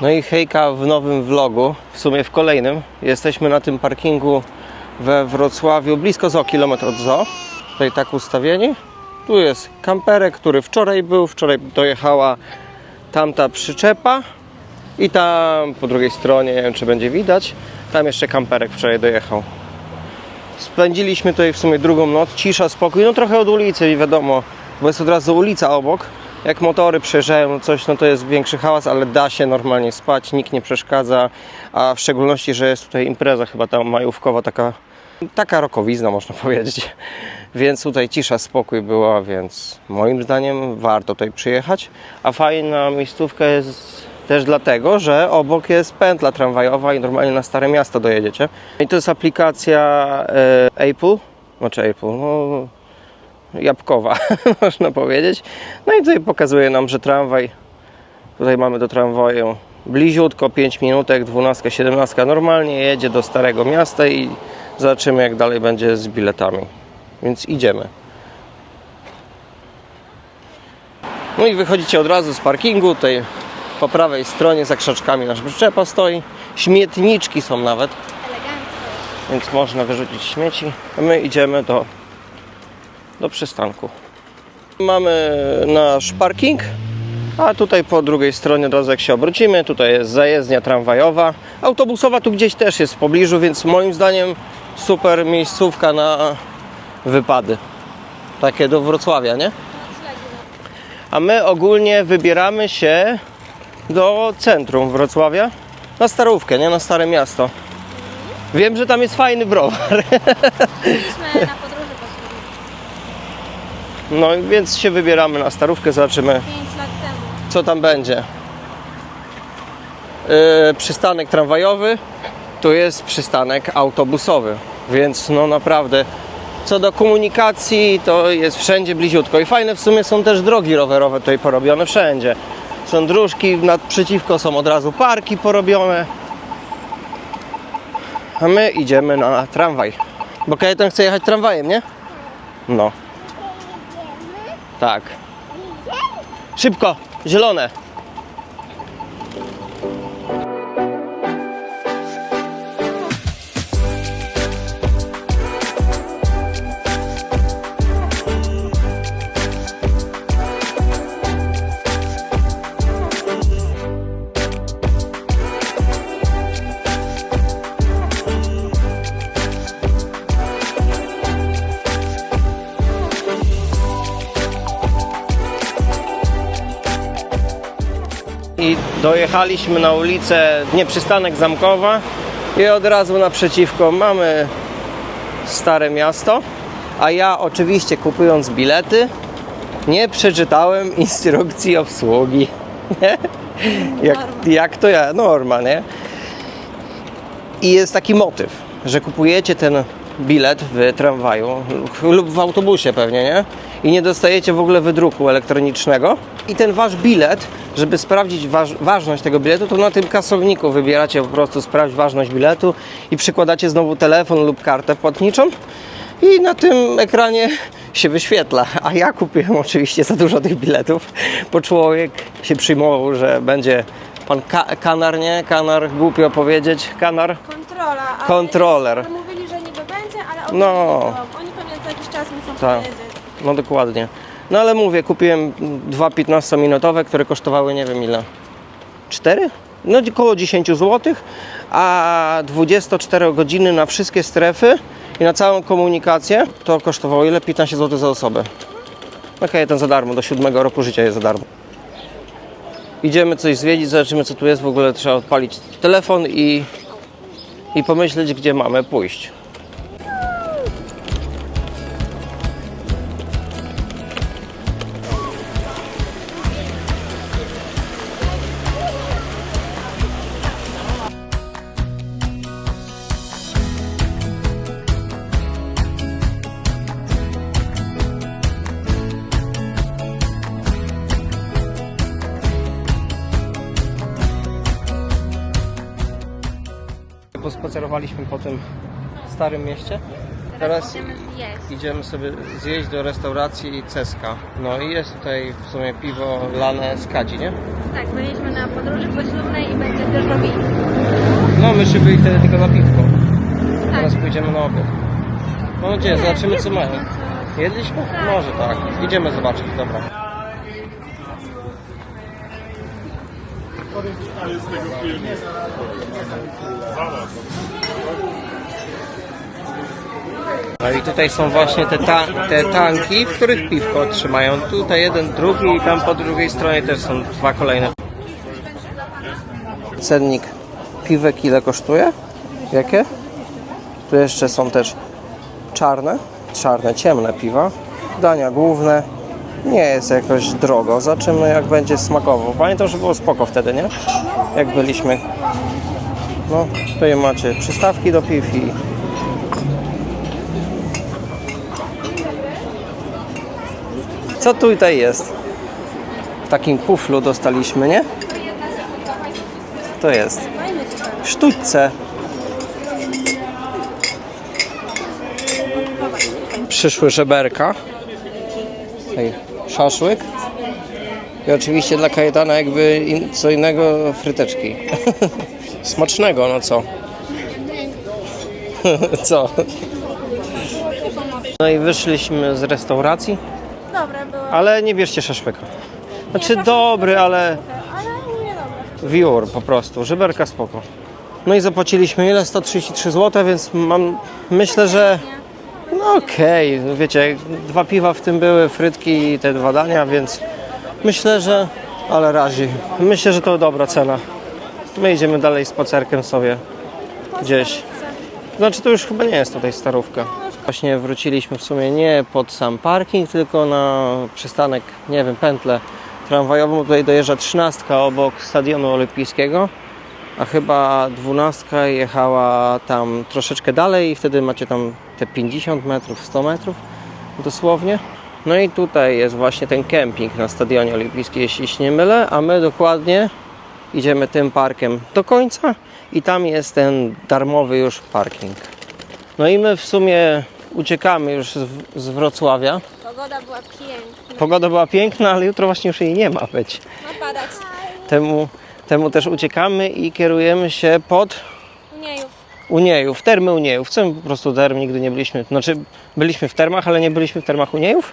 No i hejka w nowym vlogu, w sumie w kolejnym. Jesteśmy na tym parkingu we Wrocławiu, blisko zo, kilometr od zo. Tutaj tak ustawieni. Tu jest kamperek, który wczoraj był. Wczoraj dojechała tamta przyczepa. I tam po drugiej stronie, nie wiem czy będzie widać, tam jeszcze kamperek wczoraj dojechał. Spędziliśmy tutaj w sumie drugą noc, cisza, spokój, no trochę od ulicy i wiadomo, bo jest od razu ulica obok. Jak motory przejeżdżają, coś, no to jest większy hałas, ale da się normalnie spać, nikt nie przeszkadza, a w szczególności, że jest tutaj impreza chyba tam majówkowa, taka, taka rokowizna można powiedzieć. Więc tutaj cisza, spokój była, więc moim zdaniem warto tutaj przyjechać. A fajna miejscówka jest też dlatego, że obok jest pętla tramwajowa i normalnie na Stare Miasto dojedziecie. I to jest aplikacja e, Apple, znaczy Apple, no jabłkowa można powiedzieć. No i tutaj pokazuje nam, że tramwaj, tutaj mamy do tramwaju bliziutko, 5 minutek, 12, 17 normalnie jedzie do Starego Miasta i zobaczymy jak dalej będzie z biletami. Więc idziemy. No i wychodzicie od razu z parkingu, tutaj po prawej stronie za krzaczkami nasz przyczepa stoi. Śmietniczki są nawet, Elegancko. więc można wyrzucić śmieci. A my idziemy do, do przystanku. Mamy nasz parking, a tutaj po drugiej stronie od razu jak się obrócimy, tutaj jest zajezdnia tramwajowa. Autobusowa tu gdzieś też jest w pobliżu, więc moim zdaniem super miejscówka na wypady. Takie do Wrocławia, nie? A my ogólnie wybieramy się do centrum Wrocławia na Starówkę, nie na Stare Miasto. Wiem, że tam jest fajny browar. Byliśmy na No więc się wybieramy na Starówkę, zobaczymy 5 lat temu. co tam będzie. Yy, przystanek tramwajowy, tu jest przystanek autobusowy, więc no naprawdę co do komunikacji to jest wszędzie bliziutko i fajne w sumie są też drogi rowerowe tutaj porobione wszędzie. Są dróżki, naprzeciwko są od razu parki porobione. A my idziemy na tramwaj. Bo Kajetan chce jechać tramwajem, nie? No. Tak. Szybko, zielone. I dojechaliśmy na ulicę, nie przystanek Zamkowa i od razu naprzeciwko mamy Stare Miasto. A ja oczywiście kupując bilety nie przeczytałem instrukcji obsługi. Jak, jak to ja, norma, nie? I jest taki motyw, że kupujecie ten bilet w tramwaju lub w autobusie pewnie, nie? I nie dostajecie w ogóle wydruku elektronicznego. I ten wasz bilet, żeby sprawdzić waż, ważność tego biletu, to na tym kasowniku wybieracie po prostu sprawdź ważność biletu i przykładacie znowu telefon lub kartę płatniczą i na tym ekranie się wyświetla. A ja kupiłem oczywiście za dużo tych biletów, bo człowiek się przyjmował, że będzie pan ka- kanar, nie? Kanar, głupio powiedzieć, kanar. Kontrola. Kontroler. Mówili, że niby będzie, ale oni No. Oni pewnie jakiś czas muszą Tak. powiedzieć. No dokładnie. No ale mówię, kupiłem dwa 15-minutowe, które kosztowały nie wiem ile. 4? No około 10 zł, a 24 godziny na wszystkie strefy i na całą komunikację to kosztowało ile? 15 zł za osobę. Okej, ten za darmo, do 7 roku życia jest za darmo. Idziemy coś zwiedzić, zobaczymy co tu jest. W ogóle trzeba odpalić telefon i, i pomyśleć, gdzie mamy pójść. Pospacerowaliśmy po tym starym mieście. Teraz idziemy zjeść. idziemy sobie zjeść do restauracji Ceska. No i jest tutaj w sumie piwo lane z Kadzi, nie? Tak, byliśmy na podróży poślubnej i będzie też robili. No myśmy byli wtedy tylko na piwko. Tak. Teraz pójdziemy na obiad. Mam nadzieję, zobaczymy co mają. Jedliśmy coś. Jedliśmy? Tak. Może tak. Idziemy zobaczyć, dobra. No i tutaj są właśnie te, ta te tanki, w których piwko trzymają. Tutaj jeden, drugi i tam po drugiej stronie też są dwa kolejne. Cennik piwek ile kosztuje? Jakie? Tu jeszcze są też czarne, czarne, ciemne piwa. Dania główne. Nie jest jakoś drogo. Zobaczymy jak będzie smakowo. Pamiętam, że było spoko wtedy, nie? Jak byliśmy. No, tutaj macie przystawki do piw Co tutaj jest? W takim kuflu dostaliśmy, nie? To jest sztućce. Przyszły żeberka. Tutaj szaszłyk. I oczywiście dla Kajetana jakby in, co innego fryteczki. Smacznego, no co? co? No i wyszliśmy z restauracji, Dobre było. ale nie bierzcie szaszłyka. Znaczy dobry, ale Ale nie wiór po prostu, żeberka spoko. No i zapłaciliśmy ile? 133 zł, więc mam, myślę, że no okej, wiecie, dwa piwa w tym były, frytki i te dwa dania, więc myślę, że, ale razi, myślę, że to dobra cena. My idziemy dalej spacerkiem sobie gdzieś. Znaczy to już chyba nie jest tutaj starówka. Właśnie wróciliśmy w sumie nie pod sam parking, tylko na przystanek, nie wiem, pętlę tramwajową. Tutaj dojeżdża trzynastka obok stadionu olimpijskiego, a chyba dwunastka jechała tam troszeczkę dalej i wtedy macie tam te 50 metrów, 100 metrów dosłownie. No i tutaj jest właśnie ten kemping na stadionie olimpijskim, jeśli się nie mylę, a my dokładnie idziemy tym parkiem do końca i tam jest ten darmowy już parking. No i my w sumie uciekamy już z, Wrocławia. Pogoda była piękna. Pogoda była piękna, ale jutro właśnie już jej nie ma być. Ma padać. Temu, temu też uciekamy i kierujemy się pod Uniejów. Uniejów, termy Uniejów. Chcemy po prostu term, nigdy nie byliśmy, znaczy byliśmy w termach, ale nie byliśmy w termach Uniejów,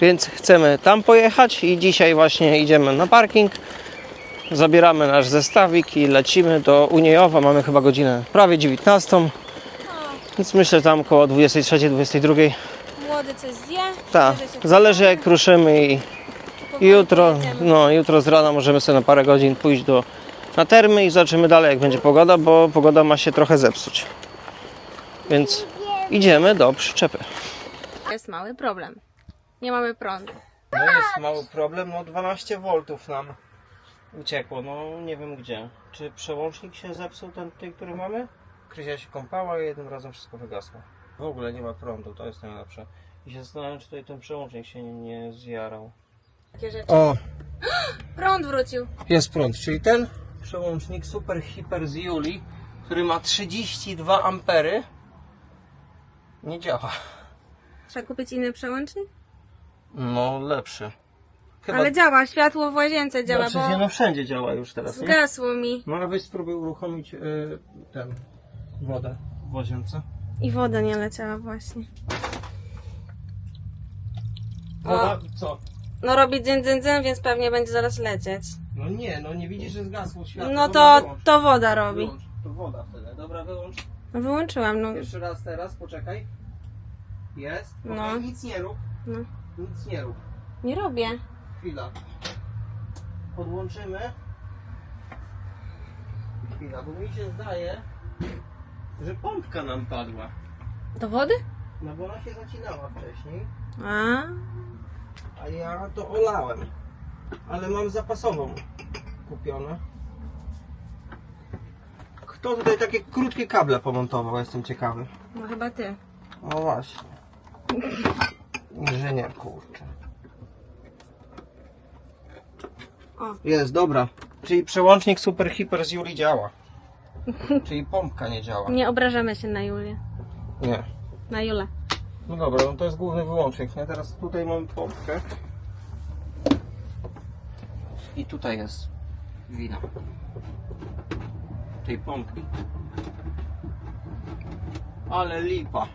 więc chcemy tam pojechać i dzisiaj właśnie idziemy na parking, zabieramy nasz zestawik i lecimy do Uniejowa. Mamy chyba godzinę prawie 19, więc myślę tam koło 23-22. Młody coś zje. Tak, zależy jak ruszymy i jutro, no, jutro z rana możemy sobie na parę godzin pójść do, na termy i zobaczymy dalej, jak będzie pogoda, bo pogoda ma się trochę zepsuć. Więc idziemy do przyczepy. Jest mały problem. Nie mamy prądu. No jest mały problem, no 12 V nam uciekło, no nie wiem gdzie. Czy przełącznik się zepsuł, ten, ten który mamy? Kryzia się kąpała i jednym razem wszystko wygasło. W ogóle nie ma prądu, to jest najlepsze. I się zastanawiam, czy tutaj ten przełącznik się nie, nie zjarał. Takie rzeczy. O, Prąd wrócił. Jest prąd, czyli ten przełącznik Super Hyper z Juli, który ma 32 ampery, nie działa. Trzeba kupić inny przełącznik? No, lepszy. Chyba Ale działa, światło w łazience działa, znaczy, bo no wszędzie działa już teraz, nie? zgasło mi. No, a weź spróbuj uruchomić y, ten, wodę w łazience. I woda nie leciała właśnie. Woda, co? No robi dzyn, dzyn, dzyn, więc pewnie będzie zaraz lecieć. No nie, no nie widzisz, że zgasło światło. No Dobra, to, wyłącz. to woda robi. Wyłącz, to woda wtedy. Dobra, wyłącz. No wyłączyłam, no. Jeszcze raz teraz, poczekaj. Jest. No. No. Nic nie rób, no. nic nie rób. Nie robię. Chwila. Podłączymy. Chwila, bo mi się zdaje, że pompka nam padła. Do wody? No bo ona się zacinała wcześniej, A, a ja to olałem. Ale mam zapasową kupione. Kto tutaj takie krótkie kable pomontował? Jestem ciekawy. no chyba ty. No właśnie. Inżynier, kurczę. O. Jest, dobra. Czyli przełącznik Super Hyper z Juli działa. Czyli pompka nie działa. Nie obrażamy się na Julię. Nie. Na Julę. No dobra, no to jest główny wyłącznik. Nie? Teraz tutaj mamy pompkę. I tutaj jest wina. Tej pompki. Ale lipa.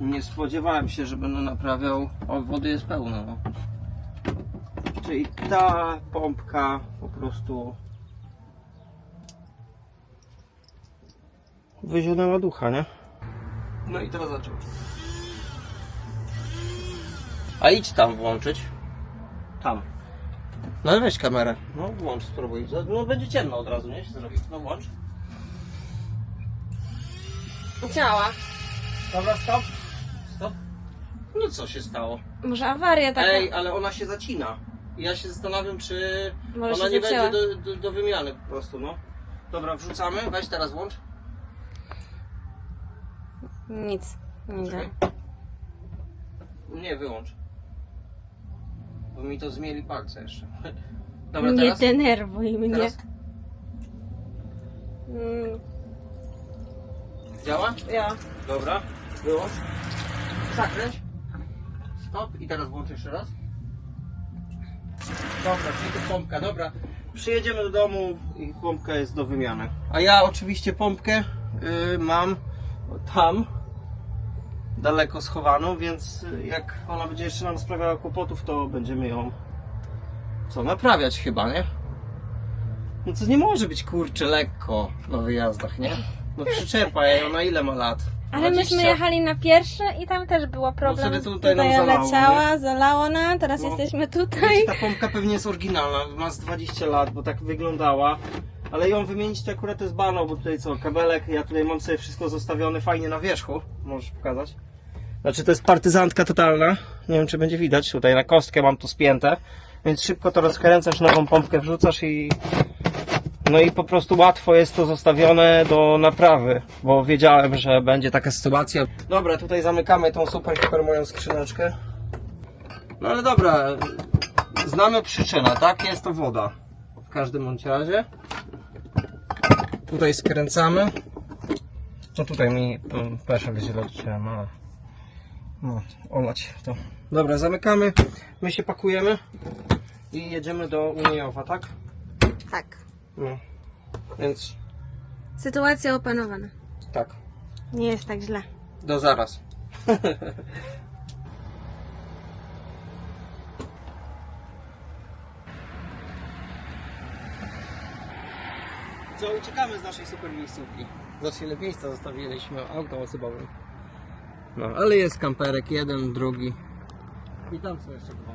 Nie spodziewałem się, że będę naprawiał. O, wody jest pełno. No. Czyli ta pompka po prostu wyzionęła ducha, nie? No i teraz zaczął. A idź tam włączyć. Tam. No ale weź kamerę. No włącz, spróbuj. No będzie ciemno od razu, nie? Się zrobi. No włącz. Działa. Dobra, stop. Stop. No co się stało? Może awaria taka. Ej, ale ona się zacina. Ja się zastanawiam, czy Może ona się nie zacięła. będzie do, do, do wymiany po prostu, no. Dobra, wrzucamy. Weź teraz włącz. Nic. Nie. Czekaj. Nie, wyłącz. Bo mi to zmieli palce jeszcze. Dobra, Nie teraz? denerwuj mnie. Teraz? Mm, Działa? ja. Dobra, wyłącz. Zakręć. Stop i teraz włącz jeszcze raz. Dobra, czyli pompka, dobra. Przyjedziemy do domu i pompka jest do wymiany. A ja oczywiście pompkę y, mam tam, daleko schowaną, więc y, jak ona będzie jeszcze nam sprawiała kłopotów, to będziemy ją co, naprawiać chyba, nie? No to nie może być kurczę lekko na wyjazdach, nie? No przyczepa jej, ona ile ma lat? Ale myśmy 20? jechali na pierwsze i tam też było problem. wtedy tutaj nam zalało, leciała, zalało nam, teraz No. jesteśmy tutaj. Wiecie, ta pompka pewnie jest oryginalna, ma z 20 lat, bo tak wyglądała. Ale ją wymienić to akurat jest banał, bo tutaj co, kabelek, ja tutaj mam sobie wszystko zostawione fajnie na wierzchu. Możesz pokazać. Znaczy to jest partyzantka totalna. Nie wiem czy będzie widać, tutaj na kostkę mam to spięte. Więc szybko to rozkręcasz, nową pompkę wrzucasz i... No i po prostu łatwo jest to zostawione do naprawy, bo wiedziałem, że będzie taka sytuacja. Dobra, tutaj zamykamy tą super, super moją skrzyneczkę. No ale dobra, znamy przyczynę, tak? Jest to woda. W każdym bądź razie. Tutaj skręcamy. No tutaj mi pesza źle odciąłem, ale... No, olać to. Dobra, zamykamy. My się pakujemy i jedziemy do Uniejowa, tak? Tak. No. Więc Sytuacja opanowana. tak. Nie jest tak źle. Do zaraz. Co, uciekamy z naszej super miejscówki. Znaczy ile miejsca zostawiliśmy auto osobowym. No, ale jest kamperek, jeden, drugi. I tam są jeszcze dwa.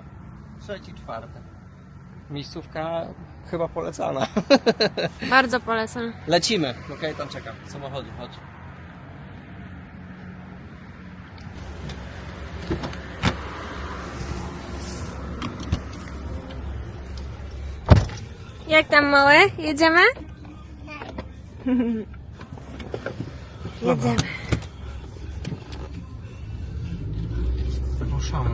Trzeci, czwarty. Miejscówka chyba polecana. Bardzo polecam. Lecimy. Okej, tam czekam. Samochody, chodź. Jak tam małe? Jedziemy? Jedziemy. Ruszamy.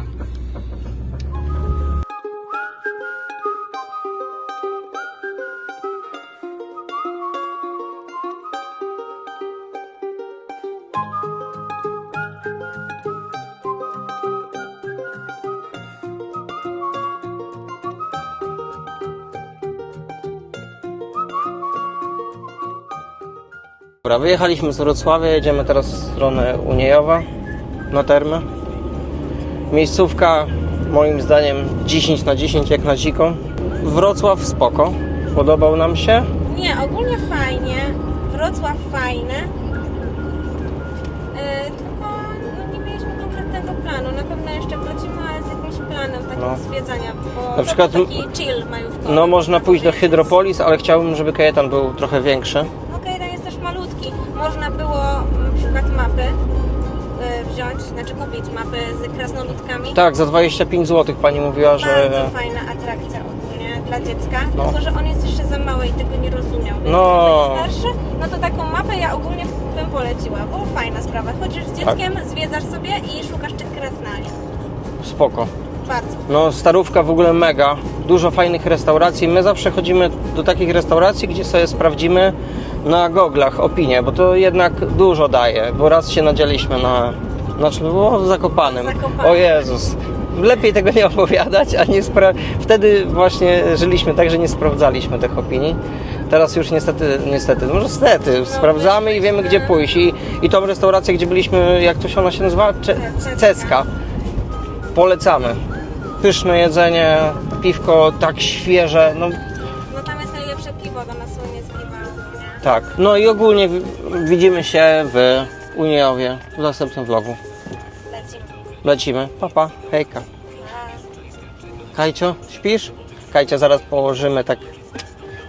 Dobra, wyjechaliśmy z Wrocławia, jedziemy teraz w stronę Uniejowa na termy. Miejscówka moim zdaniem 10 na 10 jak na dziko. Wrocław spoko. Podobał nam się. Nie, ogólnie fajnie. Wrocław fajny. Yy, tylko no, nie mieliśmy konkretnego planu. Na pewno jeszcze wrócimy, ale z jakimś planem takim No. zwiedzania. Bo Na przykład- taki chill majówkowy. No można pójść do Hydropolis, ale chciałbym, żeby Kajetan był trochę większy. No Kajetan jest też malutki. Można było na przykład mapy yy, wziąć, znaczy kupić mapy z krasnoludkami. Tak, za 25 zł pani mówiła, że... Bardzo fajna atrakcja ogólnie dla dziecka, No. tylko że on jest jeszcze za mały i tego nie rozumiał. Więc No. starszy, no to taką mapę ja ogólnie bym poleciła, bo fajna sprawa. Chodzisz z dzieckiem, Tak. zwiedzasz sobie i szukasz tych krasnali. Spoko. Bardzo. No starówka w ogóle mega. Dużo fajnych restauracji. My zawsze chodzimy do takich restauracji, gdzie sobie sprawdzimy, na goglach opinię, bo to jednak dużo daje, bo raz się nadzieliśmy na, znaczy było w Zakopanem. Zakopanem. O Jezus. Lepiej tego nie opowiadać, a nie spra- Wtedy właśnie żyliśmy tak, że nie sprawdzaliśmy tych opinii. Teraz już niestety, niestety, no niestety, sprawdzamy i wiemy gdzie pójść. I, I tą restaurację, gdzie byliśmy, jak to się ona się nazywa? Cze- Ceska. Polecamy. Pyszne jedzenie, piwko tak świeże, no No tak. No i ogólnie wi- widzimy się w Uniowie w następnym vlogu. Lecimy. Lecimy. Papa, hejka. A, Kajcio, śpisz? Kajcia zaraz położymy tak,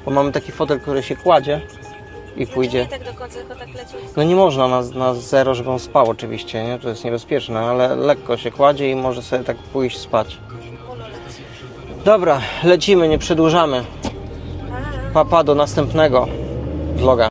bo mamy taki fotel, który się kładzie i pójdzie. Nie tak do końca, tylko tak leciutko. No nie można na, na zero, żeby on spał oczywiście, nie? To jest niebezpieczne, ale lekko się kładzie i może sobie tak pójść spać. Leci. Dobra, lecimy, nie przedłużamy. Papa, do następnego vloga.